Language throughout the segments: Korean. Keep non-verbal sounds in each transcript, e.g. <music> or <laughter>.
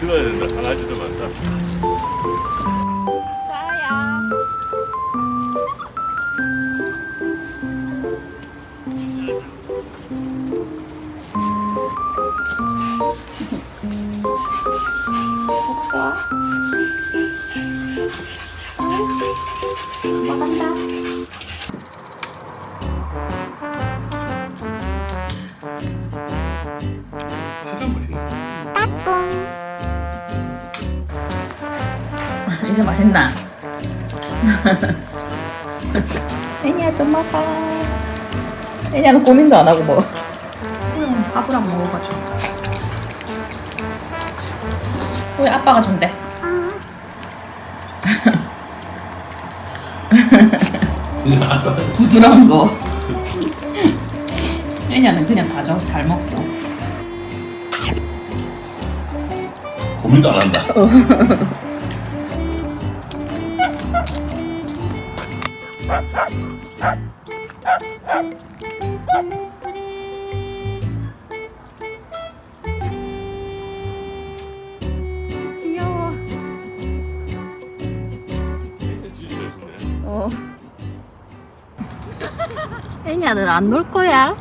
들어야 된다. 강아지도 많다. 이제 맛있나? 애니야 좀 먹어. 애냐는 고민도 안 하고 먹어. 밥이랑 먹어가지고. 왜 아빠가 준대? 부드러운 거. 애냐는 그냥 다잘 먹고. 고민도 안 한다. <laughs> 귀여워. 어. <laughs> 애냐는 안 놀 거야?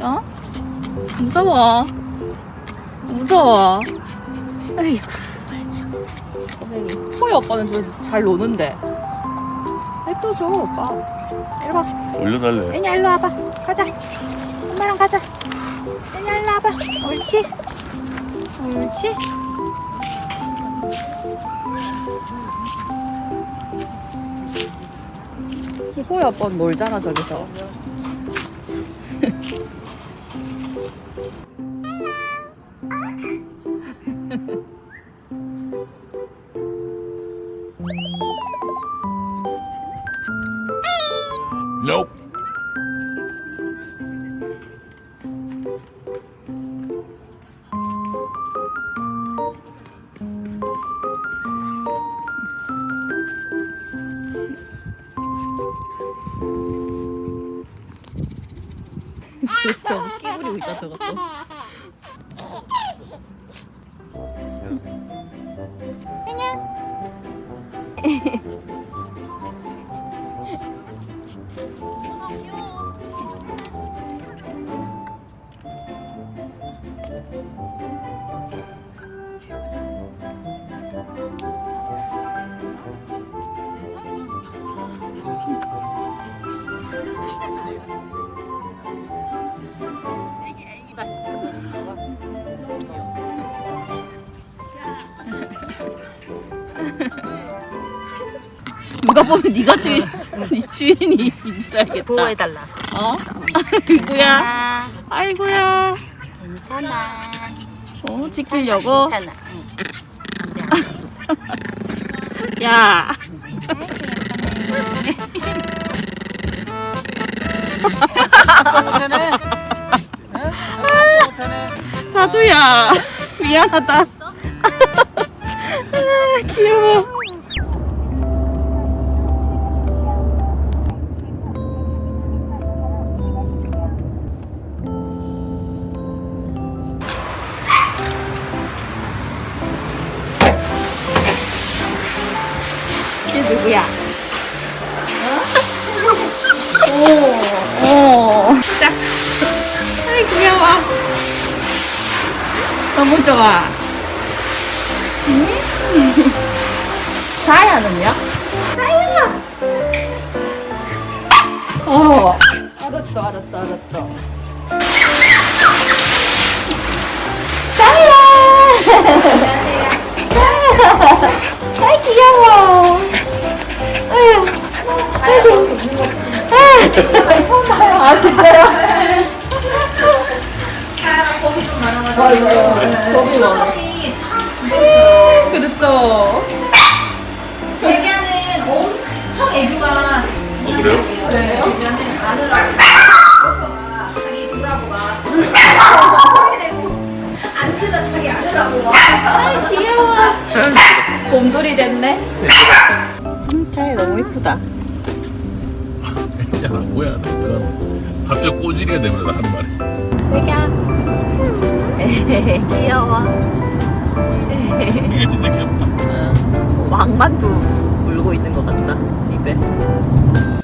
어? 무서워. 무서워. 아이고. 고백이. 호이 오빠는 저 잘 노는데. 냅둬줘, 오빠. 이리 와. 올려달래. 애냐, 일로 와봐. 가자. 엄마랑 가자. 애냐, 일로 와봐. 옳지? 옳지? 호이 아빠 놀잖아 저기서 <laughs> Nope. <laughs> 저거 끼부리고 있다 저것도 누가 보면 네가 주인 네 주인이 줄 알겠다 보호해달라. 어? 아이고야 아, 아이고야 괜찮아. 어 지키려고 괜찮아. 응. 안 돼, 야 자두야 미안하다 <laughs> 아, 귀여워 누구야? 오, 오. 자. 아이, 귀여워. 너무 좋아. 음. 자야는요? 자야! 어. 알았어, 알았어, 알았어. 맞아. 겁이 많아. 그랬어. 대기하는 엄청 애교가 어, 그래요? 대기하는 아들하고 자기 누나보가 되고 귀여워. 곰돌이 됐네. 차이 너무 이쁘다. 야 뭐야 너 갑자기 꼬지리가 되면서 하는 말이 귀여워. 이게 진짜 귀엽다 왕만두 물고 있는 것 같다 입에.